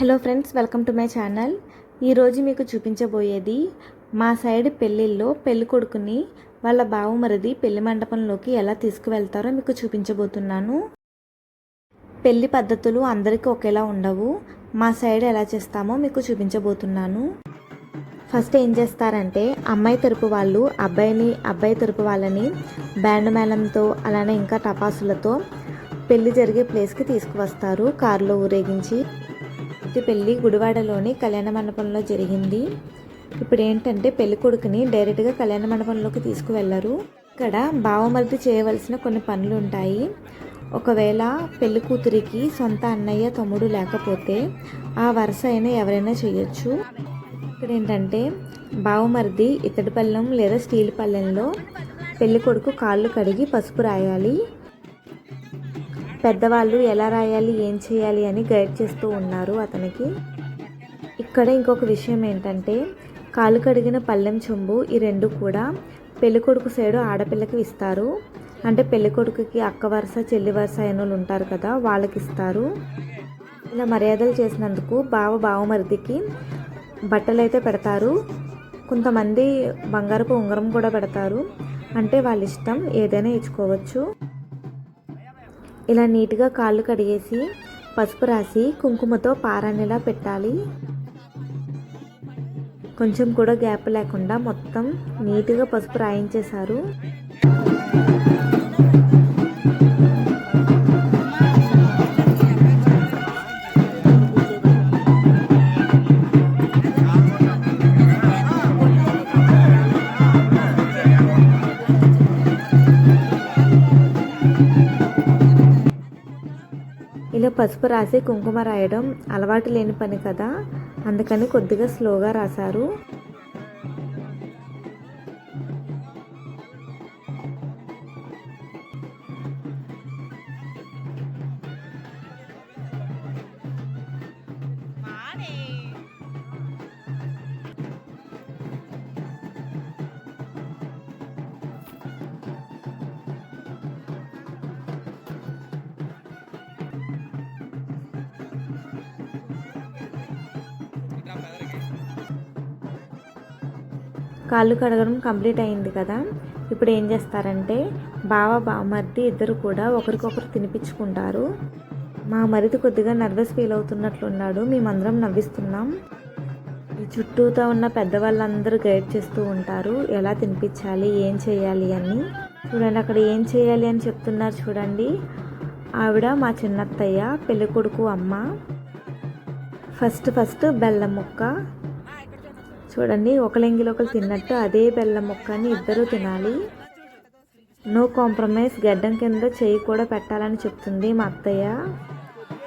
Hello friends welcome to my channel. ఈరోజు మీకు చూపించబోయేది మా సైడ్ పెళ్ళిళ్ళలో పెళ్ళి కొడుకుని వాళ్ళ బావమరిది పెళ్ళి మండపంలోకి ఎలా తీసుకువెళ్తారో మీకు చూపించబోతున్నాను. పెళ్ళి పద్ధతులు అందరికీ ఒకేలా ఉండవు. మా సైడ్ ఎలా చేస్తామో మీకు చూపించబోతున్నాను. ఫస్ట్ ఏం చేస్తారంటే అమ్మాయి తరపు వాళ్ళు అబ్బాయిని అబ్బాయి తరపు వాళ్ళని బ్యాండ్ మేళంతో అలానే ఇంకా టపాసులతో పెళ్ళి జరిగే ప్లేస్కి తీసుకువస్తారు. కారులో ఊరేగించి ఇది పెళ్ళి గుడివాడలోని కళ్యాణ మండపంలో జరిగింది. ఇప్పుడు ఏంటంటే పెళ్ళి కొడుకుని డైరెక్ట్గా కళ్యాణ మండపంలోకి తీసుకువెళ్ళరు ఇక్కడ బావమరిది చేయవలసిన కొన్ని పనులు ఉంటాయి ఒకవేళ పెళ్ళి కూతురికి సొంత అన్నయ్య తమ్ముడు లేకపోతే ఆ వరుస అయినా ఎవరైనా చేయొచ్చు. ఇక్కడ ఏంటంటే బావమరిది ఇత్తడి పళ్ళెం లేదా స్టీల్ పళ్ళెంలో పెళ్ళి కొడుకు కాళ్ళు కడిగి పసుపు రాయాలి. పెద్దవాళ్ళు ఎలా రాయాలి ఏం చేయాలి అని గైడ్ చేస్తూ ఉన్నారు అతనికి. ఇక్కడ ఇంకొక విషయం ఏంటంటే కాలు కడిగిన పళ్ళెం చెంబు ఈ రెండు కూడా పెళ్ళికొడుకు సైడు ఆడపిల్లకి ఇస్తారు. అంటే పెళ్ళికొడుకుకి అక్క వరుస చెల్లి వరుస అయిన వాళ్ళు ఉంటారు కదా వాళ్ళకి ఇస్తారు ఇలా మర్యాదలు చేసినందుకు బావ బావమరిదికి బట్టలు అయితే పెడతారు. కొంతమంది బంగారపు ఉంగరం కూడా పెడతారు. అంటే వాళ్ళ ఇష్టం ఏదైనా ఇచ్చుకోవచ్చు. ఇలా నీట్గా కాళ్ళు కడిగేసి పసుపు రాసి కుంకుమతో పారాణిలా పెట్టాలి. కొంచెం కూడా గ్యాప్ లేకుండా మొత్తం నీట్గా పసుపు రాయించేశారు. కొద్దిగా పసుపు రాసి కుంకుమ రాయడం అలవాటు లేని పని కదా అందుకని కొద్దిగా స్లోగా రాశారు. కాళ్ళు కడగడం కంప్లీట్ అయింది కదా. ఇప్పుడు ఏం చేస్తారంటే బావ బామర్ది ఇద్దరు కూడా ఒకరికొకరు తినిపించుకుంటారు. మా మరిది కొద్దిగా నర్వస్ ఫీల్ అవుతున్నట్లున్నాడు మేమందరం నవ్విస్తున్నాం. ఈ చుట్టూతో ఉన్న పెద్దవాళ్ళందరూ గైడ్ చేస్తూ ఉంటారు. ఎలా తినిపించాలి ఏం చేయాలి అని. చూడండి అక్కడ ఏం చేయాలి అని చెప్తున్నారు చూడండి. ఆవిడ మా చిన్నత్తయ్య పెళ్ళికొడుకు అమ్మ. ఫస్ట్ ఫస్ట్ బెల్లం ముక్క చూడండి. ఒకలింగిలో ఒకరు తిన్నట్టు అదే బెల్లం ముక్కని ఇద్దరూ తినాలి. No compromise. గడ్డం కింద చేయి కూడా పెట్టాలని చెప్తుంది మా అత్తయ్య.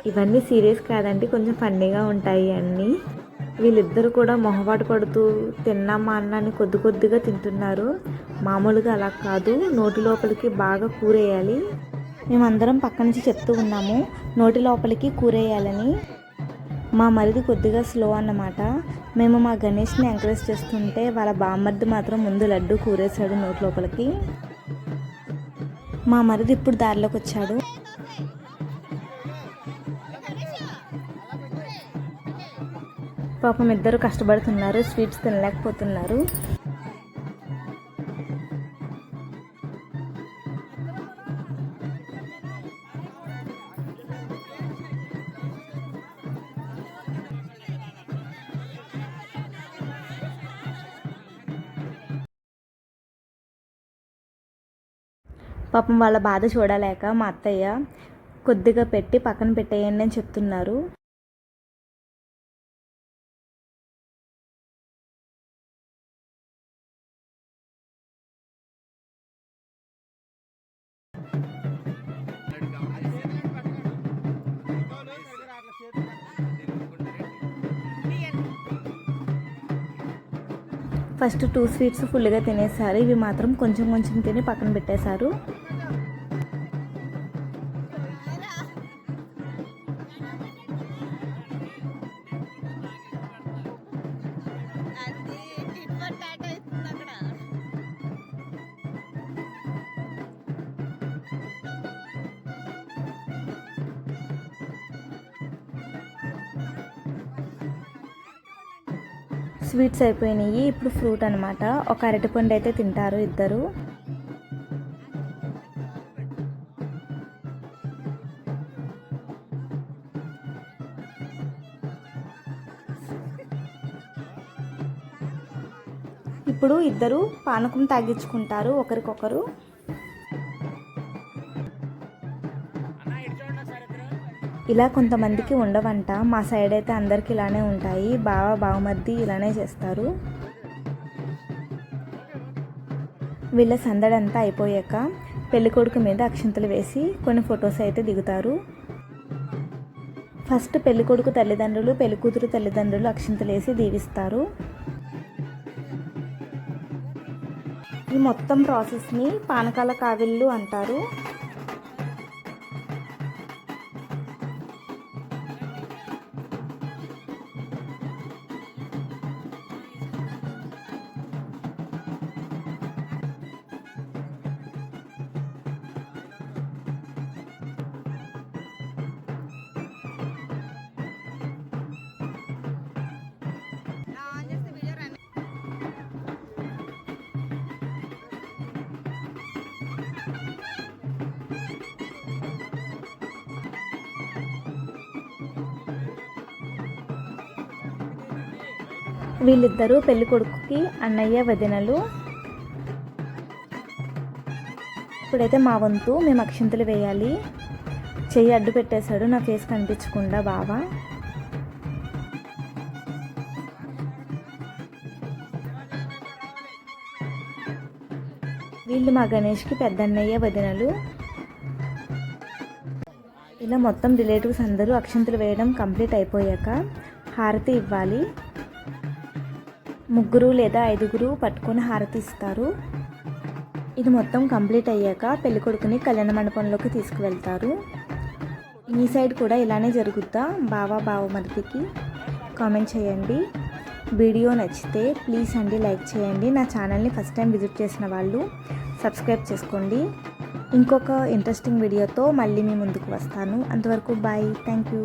ఇవన్నీ సీరియస్ కాదండి. కొంచెం ఫన్నీగా ఉంటాయి అన్నీ. వీళ్ళిద్దరు కూడా మొహపాటు పడుతూ తిన్నామా అన్నాన్ని కొద్ది కొద్దిగా తింటున్నారు. మామూలుగా అలా కాదు. నోటి లోపలికి బాగా కూరేయాలి. మేమందరం పక్క నుంచి చెప్తూ ఉన్నాము. నోటి లోపలికి కూరేయాలని. మా మరిది కొద్దిగా స్లో అన్నమాట. మేము మా గణేష్ని ఎంకరేజ్ చేస్తుంటే వాళ్ళ బామ్మర్ది మాత్రం ముందు లడ్డు కూరేశాడు నోటి లోపలికి మా మరిది ఇప్పుడు దారిలోకి వచ్చాడు. పాపం ఇద్దరు కష్టపడుతున్నారు స్వీట్స్ తినలేకపోతున్నారు. పాపం వాళ్ళ బాధ చూడలేక మా అత్తయ్య కొద్దిగా పెట్టి పక్కన పెట్టేయండి అని చెప్తున్నారు. ఫస్ట్ టూ స్వీట్స్ ఫుల్గా తినేసారు. ఇవి మాత్రం కొంచెం కొంచెం తిని పక్కన పెట్టేశారు. స్వీట్స్ అయిపోయినాయి. ఇప్పుడు ఫ్రూట్ అనమాట ఒక అరటిపండు అయితే తింటారు ఇద్దరు. ఇప్పుడు ఇద్దరు పానకం తాగించుకుంటారు ఒకరికొకరు. ఇలా కొంతమందికి ఉండవంట. మా సైడ్ అయితే అందరికి ఇలానే ఉంటాయి. బావ బావమర్ది ఇలానే చేస్తారు. వీళ్ళ సందడంతా అయిపోయాక పెళ్ళికొడుకు మీద అక్షింతలు వేసి కొన్ని ఫొటోస్ అయితే దిగుతారు. ఫస్ట్ పెళ్ళికొడుకు తల్లిదండ్రులు పెళ్ళికూతురు తల్లిదండ్రులు అక్షింతలు వేసి దీవిస్తారు. ఈ మొత్తం ప్రాసెస్ని పానకాల కావిళ్ళు అంటారు. వీళ్ళిద్దరూ పెళ్ళి కొడుకుకి అన్నయ్య వదినలు. ఇప్పుడైతే మా వంతు మేము అక్షింతలు వేయాలి. చెయ్యి అడ్డు పెట్టేశాడు నా ఫేస్ కనిపించకుండా బావా. వీళ్ళు మా గణేష్కి పెద్దన్నయ్య వదినలు. ఇలా మొత్తం రిలేటివ్స్ అందరూ అక్షంతలు వేయడం కంప్లీట్ అయిపోయాక హారతి ఇవ్వాలి. ముగ్గురు లేదా ఐదుగురు పట్టుకొని హారతి ఇస్తారు ఇది మొత్తం కంప్లీట్ అయ్యాక పెళ్ళికొడుకుని కళ్యాణ మండపంలోకి తీసుకువెళ్తారు. మీ సైడ్ కూడా ఇలానే జరుగుద్దా? బావా బావమరిదికి కామెంట్ చేయండి. వీడియో నచ్చితే ప్లీజ్ అండి లైక్ చేయండి. నా ఛానల్ని ఫస్ట్ టైం విజిట్ చేసిన వాళ్ళు సబ్స్క్రైబ్ చేసుకోండి. ఇంకొక ఇంట్రెస్టింగ్ వీడియోతో మళ్ళీ మీ ముందుకు వస్తాను. అంతవరకు బాయ్. Thank you.